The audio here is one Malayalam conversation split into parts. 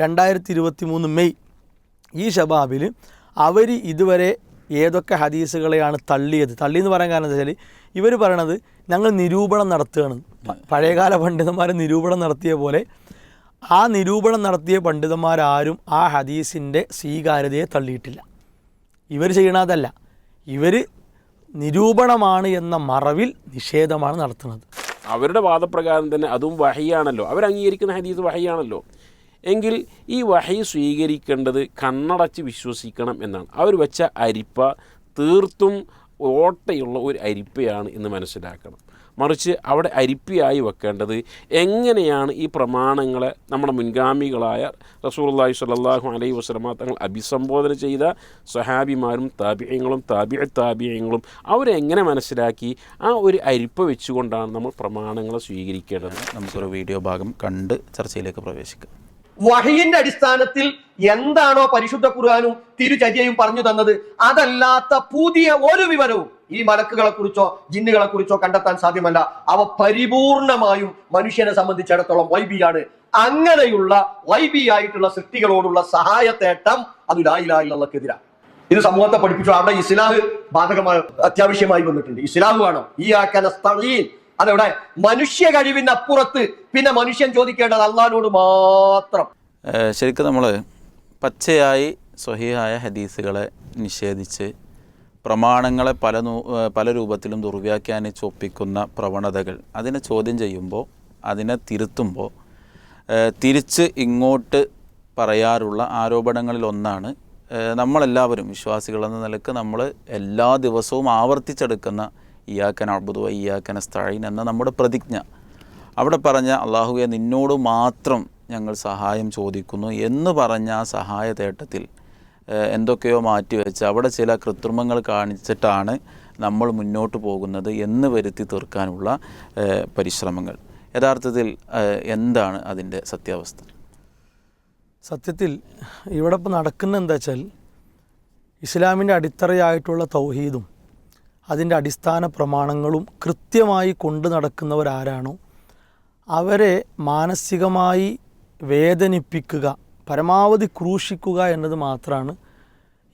രണ്ടായിരത്തി ഇരുപത്തി മൂന്ന് മെയ്. ഈ ഷബാബിൽ അവർ ഇതുവരെ ഏതൊക്കെ ഹദീസുകളെയാണ് തള്ളിയത്? തള്ളി എന്ന് പറയാൻ കാരണം എന്താ വെച്ചാൽ ഇവർ പറയണത് ഞങ്ങൾ നിരൂപണം നടത്തുകയാണ്. പഴയകാല പണ്ഡിതന്മാർ നിരൂപണം നടത്തിയ പോലെ ആ നിരൂപണം നടത്തിയ പണ്ഡിതന്മാരാരും ആ ഹദീസിന്റെ സ്വീകാര്യതയെ തള്ളിയിട്ടില്ല. ഇവർ ചെയ്യണതല്ല ഇവർ നിരൂപണമാണ് എന്ന മറവിൽ നിഷേധമാണ് നടത്തുന്നത്. അവരുടെ വാദപ്രകാരം തന്നെ അതും വഹിയാണല്ലോ. അവർ അംഗീകരിക്കുന്ന ഹദീസ് വഹയാണല്ലോ. എങ്കിൽ ഈ വഹി സ്വീകരിക്കേണ്ടത് കണ്ണടച്ച് വിശ്വസിക്കണം എന്നാണ്. അവർ വെച്ച അരിപ്പ തീർത്തും ഓട്ടയുള്ള ഒരു അരിപ്പയാണ് എന്ന് മനസ്സിലാക്കണം. മറിച്ച് അവിടെ അരിപ്പയായി വെക്കേണ്ടത് എങ്ങനെയാണ് ഈ പ്രമാണങ്ങളെ നമ്മുടെ മുൻഗാമികളായ റസൂലുള്ളാഹി സ്വല്ലല്ലാഹു അലൈഹി വസ്ലമ തങ്ങൾ അഭിസംബോധന ചെയ്ത സഹാബിമാരും താബിയങ്ങളും താബിയ താബിയങ്ങളും അവരെങ്ങനെ മനസ്സിലാക്കി ആ ഒരു അരിപ്പ വെച്ചുകൊണ്ടാണ് നമ്മൾ പ്രമാണങ്ങളെ സ്വീകരിക്കേണ്ടത്. നമുക്കൊരു വീഡിയോ ഭാഗം കണ്ട് ചർച്ചയിലേക്ക് പ്രവേശിക്കാം. വഹിയിന്റെ അടിസ്ഥാനത്തിൽ എന്താണോ പരിശുദ്ധ ഖുർആാനും തിരുചര്യയും പറഞ്ഞു തന്നത്? അതല്ലാത്ത പുതിയ ഒരു വിവരവും ഈ മലക്കുകളെ കുറിച്ചോ ജിന്നുകളെ കുറിച്ചോ കണ്ടെത്താൻ സാധ്യമല്ല. അവ പരിപൂർണമായും മനുഷ്യനെ സംബന്ധിച്ചിടത്തോളം വൈബിയാണ് അങ്ങനെയുള്ള വൈബി ആയിട്ടുള്ള സൃഷ്ടികളോടുള്ള സഹായത്തേട്ടം അത് ലായിലായില്ലെതിരാണ് ഇത് സമൂഹത്തെ പഠിപ്പിച്ചു. അവിടെ ഇസ്ലാഹ് ബാധകമായി അത്യാവശ്യമായി വന്നിട്ടുണ്ട്. ഇസ്ലാഹ് വേണം? ഈ ആക്കനസ്തീൻ അതെവിടെ മനുഷ്യ കഴിവിന് അപ്പുറത്ത് പിന്നെ മനുഷ്യൻ ചോദിക്കേണ്ടത് അള്ളഹാനോട് മാത്രം. ശരിക്കും നമ്മൾ പച്ചയായി സ്വഹീഹായ ഹദീസുകളെ നിഷേധിച്ച് പ്രമാണങ്ങളെ പല പല രൂപത്തിലും ദുർവ്യാഖ്യാനിച്ച് ഒപ്പിക്കുന്ന പ്രവണതകൾ അതിനെ ചോദ്യം ചെയ്യുമ്പോൾ അതിനെ തിരുത്തുമ്പോൾ തിരിച്ച് ഇങ്ങോട്ട് പറയാറുള്ള ആരോപണങ്ങളിൽ ഒന്നാണ് നമ്മളെല്ലാവരും വിശ്വാസികളെന്ന നിലയ്ക്ക് നമ്മൾ എല്ലാ ദിവസവും ആവർത്തിച്ചെടുക്കുന്ന ഇയാക്കൻ അബുദു ഇയാക്കൻ സ്തഴീൻ എന്ന നമ്മുടെ പ്രതിജ്ഞ. അവിടെ പറഞ്ഞ അള്ളാഹുവെ നിന്നോട് മാത്രം ഞങ്ങൾ സഹായം ചോദിക്കുന്നു എന്ന് പറഞ്ഞ ആ സഹായ തേട്ടത്തിൽ ഏഹ് എന്തൊക്കെയോ മാറ്റിവെച്ച് അവിടെ ചില കൃത്രിമങ്ങൾ കാണിച്ചിട്ടാണ് നമ്മൾ മുന്നോട്ട് പോകുന്നത് എന്ന് വരുത്തി തീർക്കാനുള്ള പരിശ്രമങ്ങൾ. യഥാർത്ഥത്തിൽ എന്താണ് അതിന്റെ സത്യാവസ്ഥ? സത്യത്തിൽ ഇവിടെ ഇപ്പോൾ നടക്കുന്ന എന്താ വെച്ചാൽ ഇസ്ലാമിന്റെ അടിത്തറയായിട്ടുള്ള തൗഹീദും അതിന്റെ അടിസ്ഥാന പ്രമാണങ്ങളും കൃത്യമായി കൊണ്ടു നടക്കുന്നവരാരാണോ അവരെ മാനസികമായി വേദനിപ്പിക്കുക പരമാവധി ക്രൂശിക്കുക എന്നത് മാത്രമാണ്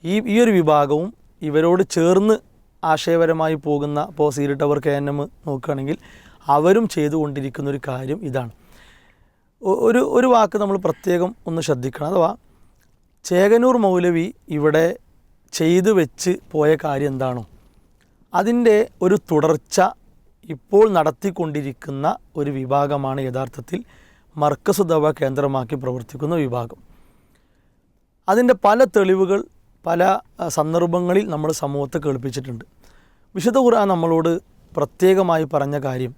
ഈ ഈ ഒരു വിഭാഗവും ഇവരോട് ചേർന്ന് ആശയപരമായി പോകുന്ന ഇപ്പോൾ സീരിട്ടവർ കെ എൻ എം നോക്കുകയാണെങ്കിൽ അവരും ചെയ്തുകൊണ്ടിരിക്കുന്ന ഒരു കാര്യം ഇതാണ്. ഒരു ഒരു വാക്ക് നമ്മൾ പ്രത്യേകം ഒന്ന് ശ്രദ്ധിക്കണം. അഥവാ ചേകനൂർ മൗലവി ഇവിടെ ചെയ്തു വെച്ച് പോയ കാര്യം എന്താണോ അതിന്റെ ഒരു തുടർച്ച ഇപ്പോൾ നടത്തിക്കൊണ്ടിരിക്കുന്ന ഒരു വിഭാഗമാണ് യഥാർത്ഥത്തിൽ മർക്കസ് ദവ കേന്ദ്രമാക്കി പ്രവർത്തിക്കുന്ന വിഭാഗം. അതിന്റെ പല തെളിവുകൾ പല സന്ദർഭങ്ങളിൽ നമ്മൾ സമൂഹത്തെ കേൾപ്പിച്ചിട്ടുണ്ട്. വിശുദ്ധ ഖുർആൻ നമ്മളോട് പ്രത്യേകമായി പറഞ്ഞ കാര്യം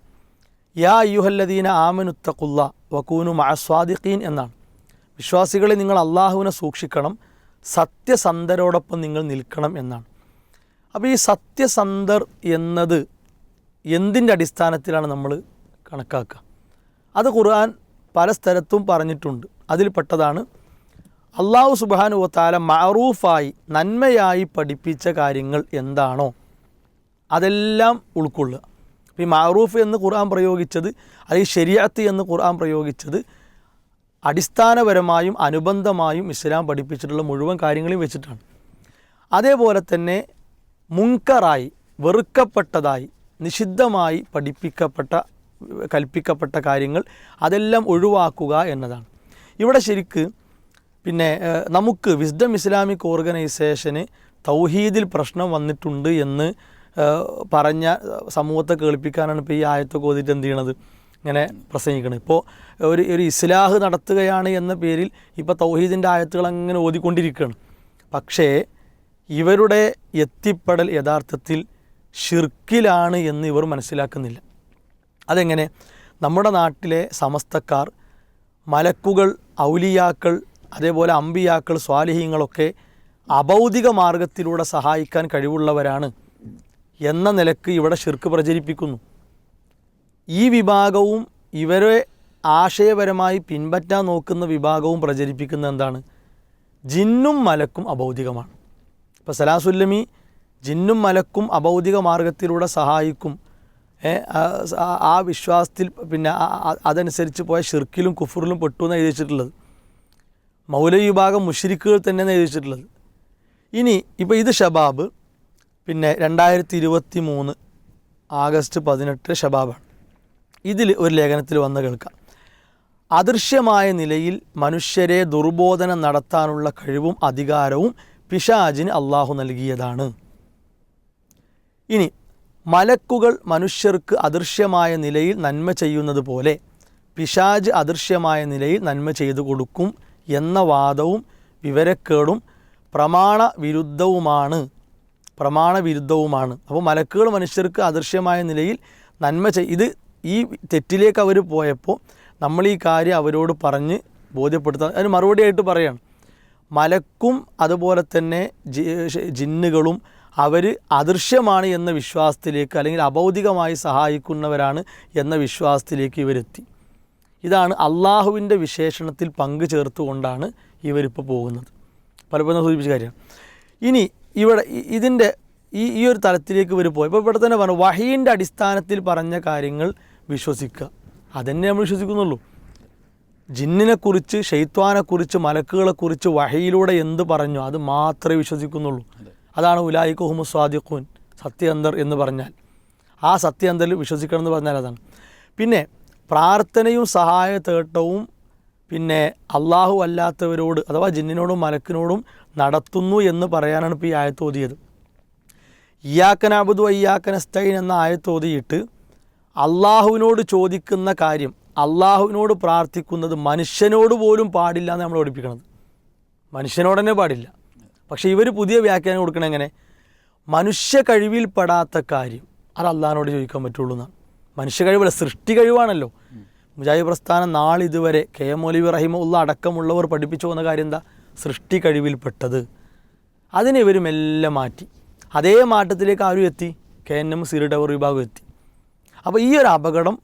യാ അയ്യുഹല്ലദീന ആമനുത്തക്കുള്ള വക്കൂനു മഅസ്വാദിഖീൻ എന്നാണ്. വിശ്വാസികളെ നിങ്ങൾ അള്ളാഹുവിനെ സൂക്ഷിക്കണം സത്യസന്ധരോടൊപ്പം നിങ്ങൾ നിൽക്കണം എന്നാണ്. അപ്പോൾ ഈ സത്യസന്ധർ എന്നത് എന്തിന്റെ അടിസ്ഥാനത്തിലാണ് നമ്മൾ കണക്കാക്കുക? അത് ഖുർആൻ പല സ്ഥലത്തും പറഞ്ഞിട്ടുണ്ട്. അതിൽപ്പെട്ടതാണ് അള്ളാഹു സുബാനു താല മറൂഫായി നന്മയായി പഠിപ്പിച്ച കാര്യങ്ങൾ എന്താണോ അതെല്ലാം ഉൾക്കൊള്ളുക. അപ്പോൾ ഈ മാറൂഫ് എന്ന് ഖുർആൻ പ്രയോഗിച്ചത് അല്ലെങ്കിൽ ശരിയാത്ത് എന്ന് ഖുർആൻ പ്രയോഗിച്ചത് അടിസ്ഥാനപരമായും അനുബന്ധമായും ഇസ്ലാം പഠിപ്പിച്ചിട്ടുള്ള മുഴുവൻ കാര്യങ്ങളും വെച്ചിട്ടാണ്. അതേപോലെ തന്നെ മുൻകറായി വെറുക്കപ്പെട്ടതായി നിഷിദ്ധമായി പഠിപ്പിക്കപ്പെട്ട കൽപ്പിക്കപ്പെട്ട കാര്യങ്ങൾ അതെല്ലാം ഒഴിവാക്കുക എന്നതാണ്. ഇവിടെ ശരിക്ക് പിന്നെ നമുക്ക് വിസ്ഡം ഇസ്ലാമിക് ഓർഗനൈസേഷന് തൗഹീദിൽ പ്രശ്നം വന്നിട്ടുണ്ട് എന്ന് പറഞ്ഞ സമൂഹത്തെ കേൾപ്പിക്കാനാണ് ഇപ്പോൾ ഈ ആയത്തൊക്കെ ഓതിട്ട് എന്ത് ചെയ്യണത്? ഇങ്ങനെ പ്രസംഗിക്കണം ഇപ്പോൾ ഒരു ഒരു ഇസ്ലാഹ് നടത്തുകയാണ് എന്ന പേരിൽ ഇപ്പോൾ തൗഹീദിന്റെ ആയത്തുകൾ അങ്ങനെ ഓതിക്കൊണ്ടിരിക്കുകയാണ്. പക്ഷേ ഇവരുടെ എത്തിപ്പെടൽ യഥാർത്ഥത്തിൽ ഷിർക്കിലാണ് എന്ന് ഇവർ മനസ്സിലാക്കുന്നില്ല. അതെങ്ങനെ? നമ്മുടെ നാട്ടിലെ സമസ്തക്കാർ മലക്കുകൾ ഔലിയാക്കൾ അതേപോലെ അമ്പിയാക്കൾ സ്വാലിഹീങ്ങളൊക്കെ അഭൗതിക മാർഗത്തിലൂടെ സഹായിക്കാൻ കഴിവുള്ളവരാണ് എന്ന നിലയ്ക്ക് ഇവിടെ ഷിർക്ക് പ്രചരിപ്പിക്കുന്നു. ഈ വിഭാഗവും ഇവരെ ആശയപരമായി പിൻപറ്റാൻ നോക്കുന്ന വിഭാഗവും പ്രചരിപ്പിക്കുന്ന എന്താണ്? ജിന്നും മലക്കും അഭൗതികമാണ് ഇപ്പോൾ സലാസുല്ലമി ജിന്നും മലക്കും അഭൗതിക മാർഗത്തിലൂടെ സഹായിക്കും ആ, വിശ്വാസത്തിൽ പിന്നെ അതനുസരിച്ച് പോയ ഷിർക്കിലും കുഫറിലും പെട്ടു എന്ന് എഴുതിച്ചിട്ടുള്ളത്. മൗല വിഭാഗം മുഷിരിക്കുകൾ തന്നെ എഴുതിച്ചിട്ടുള്ളത്. ഇനി ഇപ്പോൾ ഇത് ഷബാബ് പിന്നെ രണ്ടായിരത്തി ഇരുപത്തി മൂന്ന് ആഗസ്റ്റ് പതിനെട്ട് ഷബാബാണ്. ഇതിൽ ഒരു ലേഖനത്തിൽ വന്ന് കേൾക്കാം. അദൃശ്യമായ നിലയിൽ മനുഷ്യരെ ദുർബോധനം നടത്താനുള്ള കഴിവും അധികാരവും പിശാജിന് അള്ളാഹു നൽകിയതാണ്. ഇനി മലക്കുകൾ മനുഷ്യർക്ക് അദൃശ്യമായ നിലയിൽ നന്മ ചെയ്യുന്നത് പോലെ പിശാജ് അദൃശ്യമായ നിലയിൽ നന്മ ചെയ്തു കൊടുക്കും എന്ന വാദവും വിവരക്കേടും പ്രമാണ വിരുദ്ധവുമാണ് പ്രമാണ അപ്പോൾ മലക്കുകൾ മനുഷ്യർക്ക് അദൃശ്യമായ നിലയിൽ നന്മ ചെയ് ഇത് ഈ തെറ്റിലേക്ക് അവർ പോയപ്പോൾ നമ്മൾ ഈ കാര്യം അവരോട് പറഞ്ഞ് ബോധ്യപ്പെടുത്താൻ അതിന് മറുപടിയായിട്ട് പറയാണ്. മലക്കും അതുപോലെ തന്നെ ജിന്നുകളും അവർ അദൃശ്യമാണ് എന്ന വിശ്വാസത്തിലേക്ക് അല്ലെങ്കിൽ അഭൗതികമായി സഹായിക്കുന്നവരാണ് എന്ന വിശ്വാസത്തിലേക്ക് ഇവരെത്തി. ഇതാണ് അള്ളാഹുവിന്റെ വിശേഷണത്തിൽ പങ്കു ചേർത്തുകൊണ്ടാണ് ഇവരിപ്പോൾ പോകുന്നത്. പലപ്പോഴും സൂചിപ്പിച്ച കാര്യമാണ് ഇനി ഇവിടെ ഇതിന്റെ ഈ ഈ ഒരു തലത്തിലേക്ക് ഇവർ പോയി. ഇപ്പോൾ ഇവിടെ തന്നെ പറഞ്ഞു വഹീന്റെ അടിസ്ഥാനത്തിൽ പറഞ്ഞ കാര്യങ്ങൾ വിശ്വസിക്കുക. അതന്നെ നമ്മൾ വിശ്വസിക്കുന്നുള്ളൂ. ജിന്നിനെക്കുറിച്ച് ഷെയ്ത്വാനെക്കുറിച്ച് മലക്കുകളെക്കുറിച്ച് വഹയിലൂടെ എന്ത് പറഞ്ഞു? അത് മാത്രമേ വിശ്വസിക്കുന്നുള്ളൂ. അതാണ് ഉലായിക്കുഹുമു സ്വാദിഖൂൻ സത്യന്തർ എന്ന് പറഞ്ഞാൽ. ആ സത്യന്തരിൽ വിശ്വസിക്കണം എന്ന് പറഞ്ഞാൽ അതാണ്. പിന്നെ പ്രാർത്ഥനയും സഹായ തേട്ടവും പിന്നെ അള്ളാഹു അല്ലാത്തവരോട് അഥവാ ജിന്നിനോടും മലക്കിനോടും നടത്തുന്നു എന്ന് പറയാനാണ് ഇപ്പോൾ ഈ ആയത്തോതിയത് ഇയാക്കനാബുദു അയ്യാക്കനസ്തൈൻ എന്ന ആയത്തോതിയിട്ട് അള്ളാഹുവിനോട് ചോദിക്കുന്ന കാര്യം അള്ളാഹുവിനോട് പ്രാർത്ഥിക്കുന്നത് മനുഷ്യനോട് പോലും പാടില്ല എന്ന് നമ്മൾ ഓടിപ്പിക്കണത്. മനുഷ്യനോട് പാടില്ല. പക്ഷേ ഇവർ പുതിയ വ്യാഖ്യാനം കൊടുക്കണ എങ്ങനെ? മനുഷ്യ കഴിവിൽപ്പെടാത്ത കാര്യം. അത് അള്ളഹാനോട് ചോദിക്കാൻ പറ്റുള്ളൂ എന്നാണ്. മനുഷ്യ കഴിവല്ല സൃഷ്ടി കഴിവാണല്ലോ. മുജാഹിദ് പ്രസ്ഥാനം നാളിതുവരെ കെ എം മൗലവി റഹിമുള്ള അടക്കമുള്ളവർ പഠിപ്പിച്ചു പോകുന്ന കാര്യം എന്താ? സൃഷ്ടി കഴിവിൽപ്പെട്ടത് അതിനെ ഇവർ മെല്ലെ മാറ്റി. അതേ മാറ്റത്തിലേക്ക് ആരും എത്തി. K N M zero tower വിഭാഗം എത്തി. അപ്പോൾ ഈ ഒരു അപകടം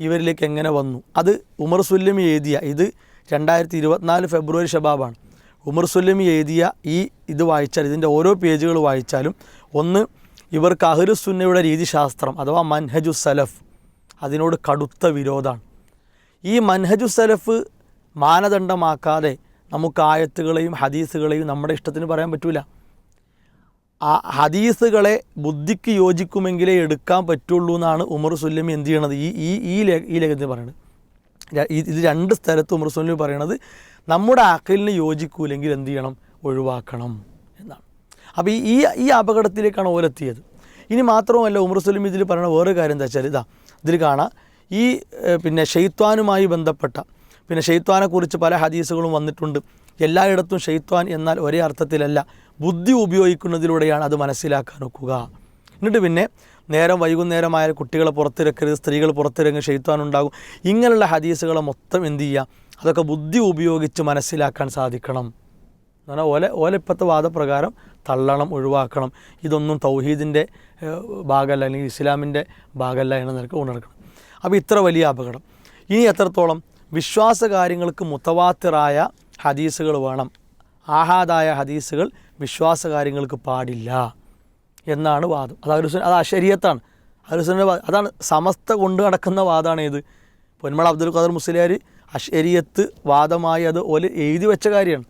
ഇവരിലേക്ക് എങ്ങനെ വന്നു? അത് ഉമർ സുല്ലമി എഴുതിയ ഇത് രണ്ടായിരത്തി ഇരുപത്തിനാല് ഫെബ്രുവരി ഷബാബാണ്. ഉമർ സുല്ലമി എഴുതിയ ഈ ഇത് വായിച്ചാൽ ഇതിന്റെ ഓരോ പേജുകൾ വായിച്ചാലും ഒന്ന് ഇവർക്ക് അഹ്റുസുന്നയുടെ രീതിശാസ്ത്രം അഥവാ മൻഹജു സലഫ് അതിനോട് കടുത്ത വിരോധമാണ്. ഈ മൻഹജു സലഫ് മാനദണ്ഡമാക്കാതെ നമുക്ക് ആയത്തുകളെയും ഹദീസുകളെയും നമ്മുടെ ഇഷ്ടത്തിന് പറയാൻ പറ്റൂല. ആ ഹദീസുകളെ ബുദ്ധിക്ക് യോജിക്കുമെങ്കിലേ എടുക്കാൻ പറ്റുള്ളൂ എന്നാണ് ഉമർ സുല്ലമി എന്ത് ചെയ്യണത്? ഈ ഈ ഈ ലേ ഈ ലേഖനത്തിൽ പറയുന്നത്. ഇത് രണ്ട് സ്ഥലത്ത് ഉമർ സുല്ലമി പറയണത് നമ്മുടെ അക്കലിന് യോജിക്കൂലെങ്കിൽ എന്ത് ചെയ്യണം? ഒഴിവാക്കണം എന്നാണ്. അപ്പോൾ ഈ ഈ അപകടത്തിലേക്കാണ് ഓരെത്തിയത് ഇനി മാത്രവുമല്ല ഉമർ സുലിം ഇതിൽ പറയുന്ന വേറൊരു കാര്യം എന്താ വെച്ചാൽ ഇതാ ഇതിൽ കാണാം ഈ പിന്നെ ഷെയ്ത്വാനുമായി ബന്ധപ്പെട്ട പിന്നെ ഷെയ്ത്വാനെക്കുറിച്ച് പല ഹദീസുകളും വന്നിട്ടുണ്ട്. എല്ലായിടത്തും ഷെയ്ത്വാൻ എന്നാൽ ഒരേ അർത്ഥത്തിലല്ല ബുദ്ധി ഉപയോഗിക്കുന്നതിലൂടെയാണ് അത് മനസ്സിലാക്കാൻ ഒക്കുക. എന്നിട്ട് പിന്നെ നേരം വൈകുന്നേരമായ കുട്ടികളെ പുറത്തിറക്കരുത് സ്ത്രീകൾ പുറത്തിറങ്ങി ഷെയ്ത്വാൻ ഉണ്ടാകും. ഇങ്ങനെയുള്ള ഹദീസുകളെ മൊത്തം എന്ത് ചെയ്യുക? അതൊക്കെ ബുദ്ധി ഉപയോഗിച്ച് മനസ്സിലാക്കാൻ സാധിക്കണം. പറഞ്ഞാൽ ഓല ഓല ഇപ്പോഴത്തെ വാദപ്രകാരം തള്ളണം ഒഴിവാക്കണം. ഇതൊന്നും തൗഹീദിന്റെ ഭാഗമല്ല അല്ലെങ്കിൽ ഇസ്ലാമിന്റെ ഭാഗമല്ല എന്ന നിലയ്ക്ക് ഉണർക്കണം. അപ്പോൾ ഇത്ര വലിയ അപകടം. ഇനി എത്രത്തോളം വിശ്വാസ കാര്യങ്ങൾക്ക് മുത്തവാത്തിറായ ഹദീസുകൾ വേണം. ആഹാദായ ഹദീസുകൾ വിശ്വാസ കാര്യങ്ങൾക്ക് പാടില്ല എന്നാണ് വാദം. അത് അഹ്ലുസുന്ന അത് അശരീയത്താണ് അഹ്ലുസുന്ന അതാണ് സമസ്ത കൊണ്ടു നടക്കുന്ന വാദമാണ് ഇത് പൊന്മള അബ്ദുൽ ഖാദർ മുസ്ലിയാർ അശരീയത്ത് വാദമായി അത് ഓല എഴുതി വെച്ച കാര്യമാണ്.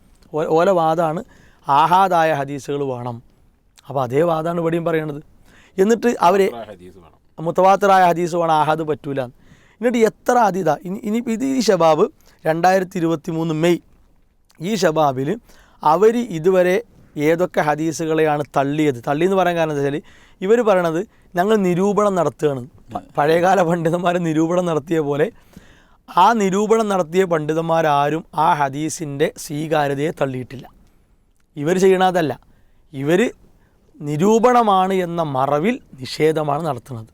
ഓല വാദമാണ് ആഹാദായ ഹദീസുകൾ വേണം. അപ്പോൾ അതേ വാദമാണ് ഇവിടെയും പറയണത്. എന്നിട്ട് അവരെ മുത്തവാത്തറായ ഹദീസ് വേണം ആഹാദ് പറ്റൂല. എന്നിട്ട് എത്ര അതീത ഇനി ഇനി ഇത് ഈ ഷബാബ് രണ്ടായിരത്തി ഇരുപത്തി മൂന്ന് മെയ് ഈ ഷബാബിൽ അവർ ഇതുവരെ ഏതൊക്കെ ഹദീസുകളെയാണ് തള്ളിയത്? തള്ളി എന്ന് പറയാൻ കാരണം എന്താ വെച്ചാൽ ഇവർ പറയണത് ഞങ്ങൾ നിരൂപണം നടത്തുകയാണ്. പഴയകാല പണ്ഡിതന്മാർ നിരൂപണം നടത്തിയ പോലെ ആ നിരൂപണം നടത്തിയ പണ്ഡിതന്മാരാരും ആ ഹദീസിന്റെ സ്വീകാര്യതയെ തള്ളിയിട്ടില്ല. ഇവർ ചെയ്യണതല്ല ഇവർ നിരൂപണമാണ് എന്ന മറവിൽ നിഷേധമാണ് നടത്തുന്നത്.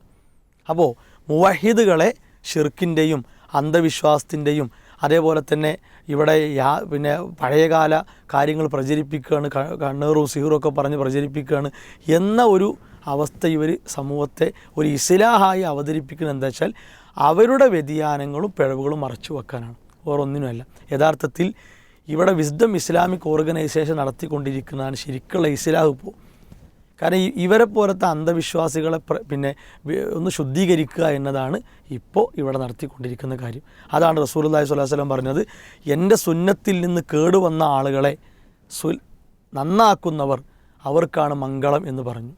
അപ്പോൾ മുവഹിദുകളെ ഷിർക്കിന്റെയും അന്ധവിശ്വാസത്തിന്റെയും അതേപോലെ തന്നെ ഇവിടെ യാ പിന്നെ പഴയകാല കാര്യങ്ങൾ പ്രചരിപ്പിക്കുകയാണ് കണ്ണൂറും സിഹറും ഒക്കെ പറഞ്ഞ് പ്രചരിപ്പിക്കുകയാണ് എന്ന ഒരു അവസ്ഥ ഇവർ സമൂഹത്തെ ഒരു ഇസ്ലാഹായി അവതരിപ്പിക്കുന്നത് എന്താ വെച്ചാൽ അവരുടെ വ്യതിയാനങ്ങളും പിഴവുകളും മറച്ചു വെക്കാനാണ്. വേറൊന്നിനുമല്ല. യഥാർത്ഥത്തിൽ ഇവിടെ വിസ്ഡം ഇസ്ലാമിക് ഓർഗനൈസേഷൻ നടത്തിക്കൊണ്ടിരിക്കുന്നതാണ് ശരിക്കുള്ള ഇസ്ലാഹ് ഇപ്പോൾ കാരണം ഇവരെ പോലത്തെ അന്ധവിശ്വാസികളെ പിന്നെ ഒന്ന് ശുദ്ധീകരിക്കുക എന്നതാണ് ഇപ്പോൾ ഇവിടെ നടത്തിക്കൊണ്ടിരിക്കുന്ന കാര്യം. അതാണ് റസൂൽ സ്വലാസ്ലം പറഞ്ഞത് എന്റെ സുന്നത്തിൽ നിന്ന് കേടുവന്ന ആളുകളെ സു നന്നാക്കുന്നവർ അവർക്കാണ് മംഗളം എന്ന് പറഞ്ഞു.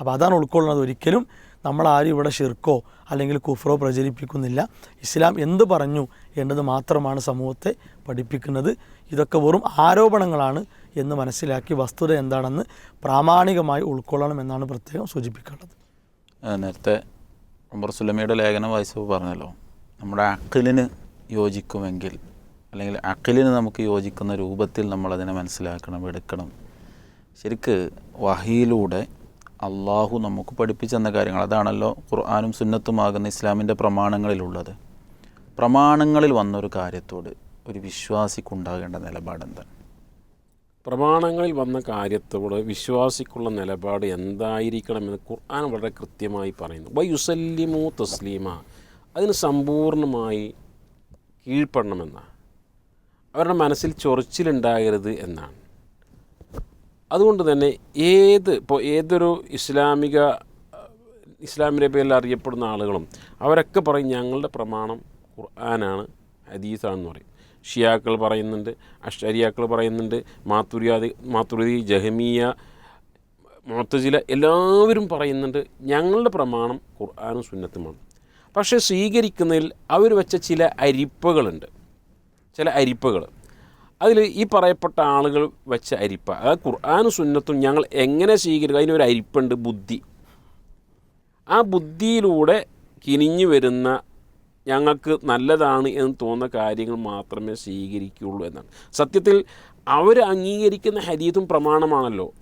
അപ്പോൾ അതാണ് ഉൾക്കൊള്ളുന്നത്. ഒരിക്കലും നമ്മളാരും ഇവിടെ ഷിർക്കോ അല്ലെങ്കിൽ കുഫ്രോ പ്രചരിപ്പിക്കുന്നില്ല. ഇസ്ലാം എന്ത് പറഞ്ഞു എന്നത് മാത്രമാണ് സമൂഹത്തെ പഠിപ്പിക്കുന്നത്. ഇതൊക്കെ വെറും ആരോപണങ്ങളാണ് എന്ന് മനസ്സിലാക്കി വസ്തുത എന്താണെന്ന് പ്രാമാണികമായി ഉൾക്കൊള്ളണം എന്നാണ് പ്രത്യേകം സൂചിപ്പിക്കേണ്ടത്. നേരത്തെ ഉമർ സുലമിയുടെ ലേഖനം വായിച്ചപ്പോൾ പറഞ്ഞല്ലോ നമ്മുടെ അക്കിലിന് യോജിക്കുമെങ്കിൽ അല്ലെങ്കിൽ അക്കിലിന് നമുക്ക് യോജിക്കുന്ന രൂപത്തിൽ നമ്മളതിനെ മനസ്സിലാക്കണം എടുക്കണം. ശരിക്ക് വഹിയിലൂടെ അള്ളാഹു നമുക്ക് പഠിപ്പിച്ചെന്ന കാര്യങ്ങൾ. അതാണല്ലോ ഖുർആാനും സുന്നത്തുമാകുന്ന ഇസ്ലാമിന്റെ പ്രമാണങ്ങളിലുള്ളത്. പ്രമാണങ്ങളിൽ വന്നൊരു കാര്യത്തോട് ഒരു വിശ്വാസിക്കുണ്ടാകേണ്ട നിലപാടെന്താണ് പ്രമാണങ്ങളിൽ വന്ന കാര്യത്തോട് വിശ്വാസിക്കുള്ള നിലപാട് എന്തായിരിക്കണമെന്ന് ഖുർആൻ വളരെ കൃത്യമായി പറയുന്നു. വ യുസല്ലിമു തസ്ലീമ. അതിന് സമ്പൂർണമായി കീഴ്പ്പെടണമെന്നാണ്. അവരുടെ മനസ്സിൽ ചൊറിച്ചിലുണ്ടാകരുത് എന്നാണ്. അതുകൊണ്ട് തന്നെ ഏത് ഇപ്പോൾ ഏതൊരു ഇസ്ലാമിക ഇസ്ലാമിന്റെ പേരിൽ അറിയപ്പെടുന്ന ആളുകളും അവരൊക്കെ പറയും ഞങ്ങളുടെ പ്രമാണം ഖുർആനാണ് ഹദീസാണെന്ന് പറയും. ഷിയാക്കൾ പറയുന്നുണ്ട് അഷ്ടരിയാക്കൾ പറയുന്നുണ്ട് മാത്തുരിയാദി മാത്തുരി ജഹമിയ മുത്തജില എല്ലാവരും പറയുന്നുണ്ട് ഞങ്ങളുടെ പ്രമാണം ഖുർആാനും സുന്നത്തുമാണ്. പക്ഷേ സ്വീകരിക്കുന്നതിൽ അവർ വെച്ച ചില അരിപ്പകളുണ്ട്. ചില അരിപ്പകൾ. അതിൽ ഈ പറയപ്പെട്ട ആളുകൾ വെച്ച അരിപ്പ അതായത് ഖുർആാനും സുന്നത്തും ഞങ്ങൾ എങ്ങനെ സ്വീകരിക്കുക അതിനൊരു അരിപ്പുണ്ട് ബുദ്ധി. ആ ബുദ്ധിയിലൂടെ കിനിഞ്ഞു വരുന്ന ഞങ്ങൾക്ക് നല്ലതാണ് എന്ന് തോന്നുന്ന കാര്യങ്ങൾ മാത്രമേ സ്വീകരിക്കുകയുള്ളൂ എന്നാണ്. സത്യത്തിൽ അവർ അംഗീകരിക്കുന്ന ഹരീതും പ്രമാണമാണല്ലോ.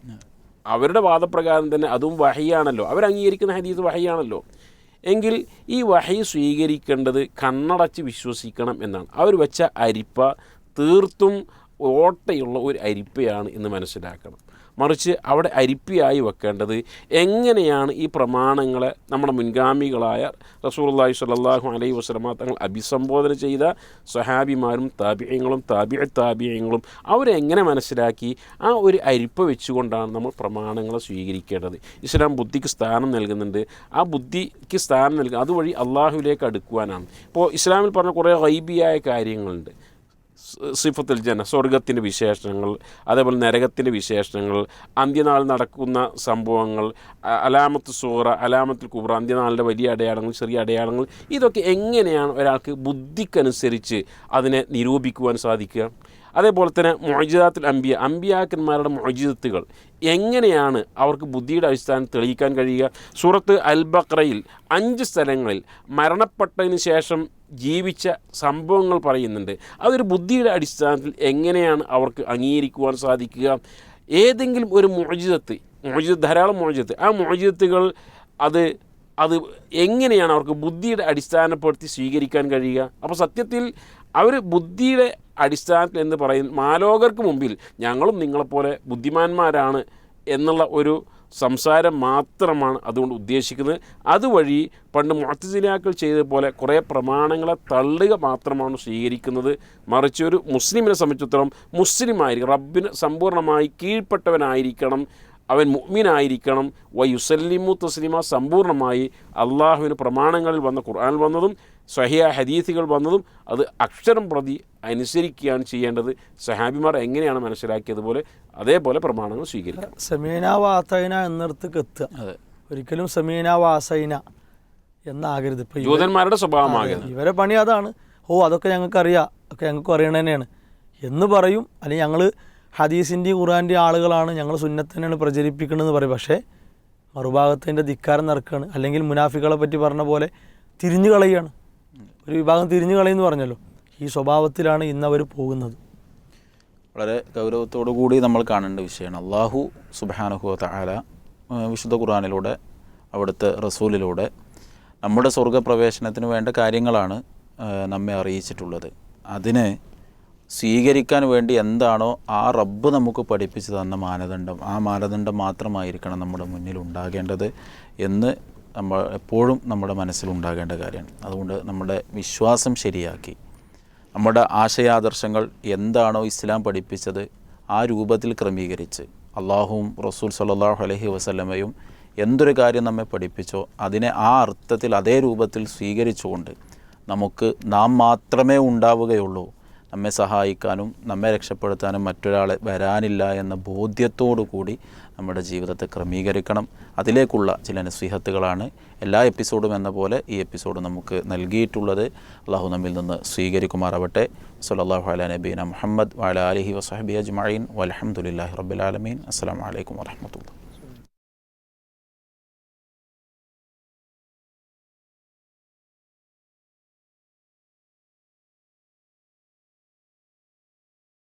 അവരുടെ വാദപ്രകാരം തന്നെ അതും വഹിയാണല്ലോ. അവർ അംഗീകരിക്കുന്ന ഹരീത് വഹിയാണല്ലോ. എങ്കിൽ ഈ വഹി സ്വീകരിക്കേണ്ടത് കണ്ണടച്ച് വിശ്വസിക്കണം എന്നാണ്. അവർ വെച്ച അരിപ്പ തീർത്തും ഓട്ടയുള്ള ഒരു അരിപ്പയാണ് എന്ന് മനസ്സിലാക്കണം. മറിച്ച് അവിടെ അരിപ്പിയായി വെക്കേണ്ടത് എങ്ങനെയാണ് ഈ പ്രമാണങ്ങളെ നമ്മുടെ മുൻഗാമികളായ റസൂലുള്ളാഹി സ്വല്ലല്ലാഹു അലൈഹി വസ്ലമ തങ്ങൾ അഭിസംബോധന ചെയ്ത സ്വഹാബിമാരും താപ്യങ്ങളും താപ്യ താപ്യങ്ങളും അവരെങ്ങനെ മനസ്സിലാക്കി ആ ഒരു അരിപ്പ വെച്ചുകൊണ്ടാണ് നമ്മൾ പ്രമാണങ്ങളെ സ്വീകരിക്കേണ്ടത്. ഇസ്ലാം ബുദ്ധിക്ക് സ്ഥാനം നൽകുന്നുണ്ട്. ആ ബുദ്ധിക്ക് സ്ഥാനം നൽകുക അതുവഴി അള്ളാഹുവിലേക്ക് അടുക്കുവാനാണ്. ഇപ്പോൾ ഇസ്ലാമിൽ പറഞ്ഞ കുറേ റൈബിയായ കാര്യങ്ങളുണ്ട്. സിഫത്തുൽ ജന സ്വർഗത്തിന്റെ വിശേഷണങ്ങൾ അതേപോലെ നരകത്തിന്റെ വിശേഷണങ്ങൾ അന്ത്യനാൾ നടക്കുന്ന സംഭവങ്ങൾ അലാമത്ത് സൂറ അലാമത്തുൽ കുബ്ര അന്ത്യനാളിന്റെ വലിയ അടയാളങ്ങൾ ചെറിയ അടയാളങ്ങൾ ഇതൊക്കെ എങ്ങനെയാണ് ഒരാൾക്ക് ബുദ്ധിക്കനുസരിച്ച് അതിനെ നിരൂപിക്കുവാൻ സാധിക്കുക? അതേപോലെ തന്നെ മൊജിദാത്തുൽ അമ്പിയ അമ്പിയാക്കന്മാരുടെ മൊജിദത്തുകൾ എങ്ങനെയാണ് അവർക്ക് ബുദ്ധിയുടെ അടിസ്ഥാനം തെളിയിക്കാൻ കഴിയുക? സൂറത്ത് അൽ ബക്രയിൽ അഞ്ച് സ്ഥലങ്ങളിൽ മരണപ്പെട്ടതിന് ശേഷം ജീവിച്ച സംഭവങ്ങൾ പറയുന്നുണ്ട്. അതൊരു ബുദ്ധിയുടെ അടിസ്ഥാനത്തിൽ എങ്ങനെയാണ് അവർക്ക് അംഗീകരിക്കുവാൻ സാധിക്കുക? ഏതെങ്കിലും ഒരു മോചിതത്ത് മോചിത ധാരാളം മോചിതത്ത് ആ മോചിതത്തുകൾ അത് അത് എങ്ങനെയാണ് അവർക്ക് ബുദ്ധിയുടെ അടിസ്ഥാനപ്പെടുത്തി സ്വീകരിക്കാൻ കഴിയുക? അപ്പോൾ സത്യത്തിൽ അവർ ബുദ്ധിയുടെ അടിസ്ഥാനത്തിൽ എന്ന് പറയുന്ന മാലോകർക്ക് മുമ്പിൽ ഞങ്ങളും നിങ്ങളെപ്പോലെ ബുദ്ധിമാന്മാരാണ് എന്നുള്ള ഒരു സംസാരം മാത്രമാണ് അതുകൊണ്ട് ഉദ്ദേശിക്കുന്നത്. അതുവഴി പണ്ട് മുഅത്തസിലാക്കൾ ചെയ്തതുപോലെ കുറേ പ്രമാണങ്ങളെ തള്ളുക മാത്രമാണ് സ്വീകരിക്കുന്നത്. മറിച്ച് ഒരു മുസ്ലിമിനെ സംബന്ധിച്ചിടത്തോളം മുസ്ലിം ആയിരിക്കും റബ്ബിന് സമ്പൂർണമായി കീഴ്പ്പെട്ടവനായിരിക്കണം അവൻ മുഅ്മിനായിരിക്കണം. വയുസല്ലിമു തസ്ലിമ സമ്പൂർണമായി അള്ളാഹുവിന് പ്രമാണങ്ങളിൽ വന്ന ഖുർആനിൽ വന്നതും സ്വഹിയ ഹദീസുകൾ വന്നതും അത് അക്ഷരം പ്രതി അനുസരിക്കുകയാണ് ചെയ്യേണ്ടത്. സഹാബിമാർ എങ്ങനെയാണ് മനസ്സിലാക്കിയതുപോലെ അതേപോലെ പ്രമാണങ്ങൾ സ്വീകരിക്കുക സമീന വാസൈന എന്നിടത്തേക്ക് എത്തുക അതെ. ഒരിക്കലും സമീന വാസൈന എന്നാകരുത്. ഇപ്പം യൂതന്മാരുടെ ജൂതന്മാരുടെ സ്വഭാവമാകുന്നത് ഇവരെ പണി അതാണ്. ഓ അതൊക്കെ ഞങ്ങൾക്ക് അറിയാം ഒക്കെ ഞങ്ങൾക്ക് അറിയണ തന്നെയാണ് എന്ന് പറയും. അല്ലെങ്കിൽ ഞങ്ങൾ ഹദീസിന്റെയും ഖുറാന്റെയും ആളുകളാണ്. ഞങ്ങൾ സുന്നത്ത് തന്നെയാണ് പ്രചരിപ്പിക്കണമെന്ന് പറയും. പക്ഷേ മറുഭാഗത്തിന്റെ ധിക്കാരം നിറക്കുകയാണ് അല്ലെങ്കിൽ മുനാഫികളെ പറ്റി പറഞ്ഞ പോലെ തിരിഞ്ഞു കളയുകയാണ് ഒരു വിഭാഗം തിരിഞ്ഞു കളയെന്ന് പറഞ്ഞല്ലോ. ഈ സ്വഭാവത്തിലാണ് ഇന്ന് അവർ പോകുന്നത്. വളരെ ഗൗരവത്തോടു കൂടി നമ്മൾ കാണേണ്ട വിഷയമാണ്. അള്ളാഹു സുബാനുഹു താല വിശുദ്ധ ഖുർആാനിലൂടെ അവിടുത്തെ റസൂലിലൂടെ നമ്മുടെ സ്വർഗപ്രവേശനത്തിന് വേണ്ട കാര്യങ്ങളാണ് നമ്മെ അറിയിച്ചിട്ടുള്ളത്. അതിനെ സ്വീകരിക്കാൻ വേണ്ടി എന്താണോ ആ റബ്ബ് നമുക്ക് പഠിപ്പിച്ചു തന്ന മാനദണ്ഡം ആ മാനദണ്ഡം മാത്രമായിരിക്കണം നമ്മുടെ മുന്നിൽ ഉണ്ടാകേണ്ടത് എന്ന് നമ്മൾ എപ്പോഴും നമ്മുടെ മനസ്സിലുണ്ടാകേണ്ട കാര്യമാണ്. അതുകൊണ്ട് നമ്മുടെ വിശ്വാസം ശരിയാക്കി. നമ്മുടെ ആശയാദർശങ്ങൾ എന്താണോ ഇസ്ലാം പഠിപ്പിച്ചത് ആ രൂപത്തിൽ ക്രമീകരിച്ച് അള്ളാഹുവും റസൂൽ സല്ലാഹു അലഹി വസ്ലമയും എന്തൊരു കാര്യം നമ്മെ പഠിപ്പിച്ചോ അതിനെ ആ അർത്ഥത്തിൽ അതേ രൂപത്തിൽ സ്വീകരിച്ചുകൊണ്ട് നമുക്ക് നാം മാത്രമേ ഉണ്ടാവുകയുള്ളൂ. നമ്മെ സഹായിക്കാനും നമ്മെ രക്ഷപ്പെടുത്താനും മറ്റൊരാളെ വരാനില്ല എന്ന ബോധ്യത്തോടു കൂടി നമ്മുടെ ജീവിതത്തെ ക്രമീകരിക്കണം. അതിലേക്കുള്ള ചില നസീഹത്തുകളാണ് എല്ലാ എപ്പിസോഡും എന്ന പോലെ ഈ എപ്പിസോഡ് നമുക്ക് നൽകിയിട്ടുള്ളത്. അള്ളാഹു നമ്മിൽ നിന്ന് സ്വീകരിക്കുമാറാവട്ടെ. സല്ലാഹു നബീന മുഹമ്മദ് വാല അലഹി വസഹബി അജ്മീൻ വലഹമുല്ലാ റബ്ബുലാലമീൻ അസ്സാം വലൈക്കും വാഹമത്തുള്ള